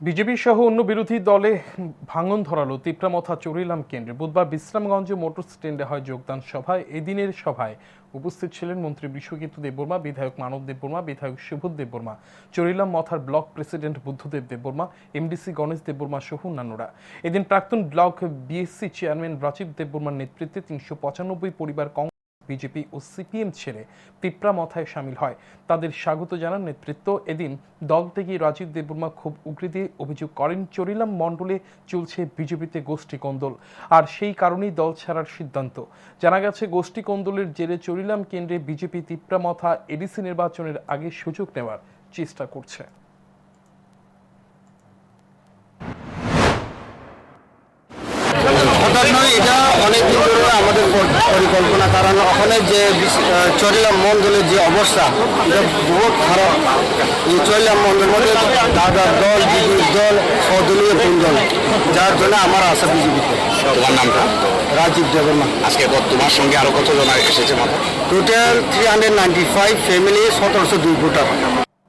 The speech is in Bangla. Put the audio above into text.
বিজেপি সহ অন্য বিরোধী দলে ভাঙন ধরালো তিপ্রামথা চরিলাম কেন্দ্রে। বুধবার বিশ্রামগঞ্জ মোটর স্ট্যান্ডে হয় যোগদান সভায় এদিনের সভায় উপস্থিত ছিলেন মন্ত্রী বিশ্বজিৎ দেববর্মা বিধায়ক মানব দেববর্মা বিধায়ক Subodh Debbarma Charilam Mathar block president Buddhadev Debbarma MDC Ganesh Debbarma সহ অন্যান্যরা। এদিন প্রাক্তন ব্লক বিএসসি চেয়ারম্যান রাজীব দেববর্মার নেতৃত্বে তিনশো পঁচানব্বই পরিবার কংগ্রেস বিজেপি ও সিপিএম ছেড়ে পিপরা মথায় সামিল হয়। তাদের স্বাগত জানান নেতৃত্ব। এদিন দল থেকে রাজীব দেববর্মা খুব উগরে দিয়ে অভিযোগ করেন, চরিলাম মণ্ডলে চলছে বিজেপিতে গোষ্ঠী কোন্দল। আর সেই কারণেই দল ছাড়ার সিদ্ধান্ত। জানা গেছে, গোষ্ঠী কোন্দলের জেরে চরিলাম কেন্দ্রে বিজেপি তিপ্রা মথা এডিসি নির্বাচনের আগে সুযোগ নেওয়ার চেষ্টা করছে। এটা পরিকল্পনা কারণ ওখানে যে চরিলাম মন্ডলের যে অবস্থা এটা বহুত খারাপ। এই চরিলাম মন্ডলের মধ্যে দাদার দল বিজেপির দল সদলীয় তিন দল যার জন্য আমার আশা বিজেপিতে। তোমার নামটা? রাজীব দেবর্মা আজকে তোমার সঙ্গে আরও কতজন এসেছে total three hundred ninety five family সতেরোশো দুই ভোটার।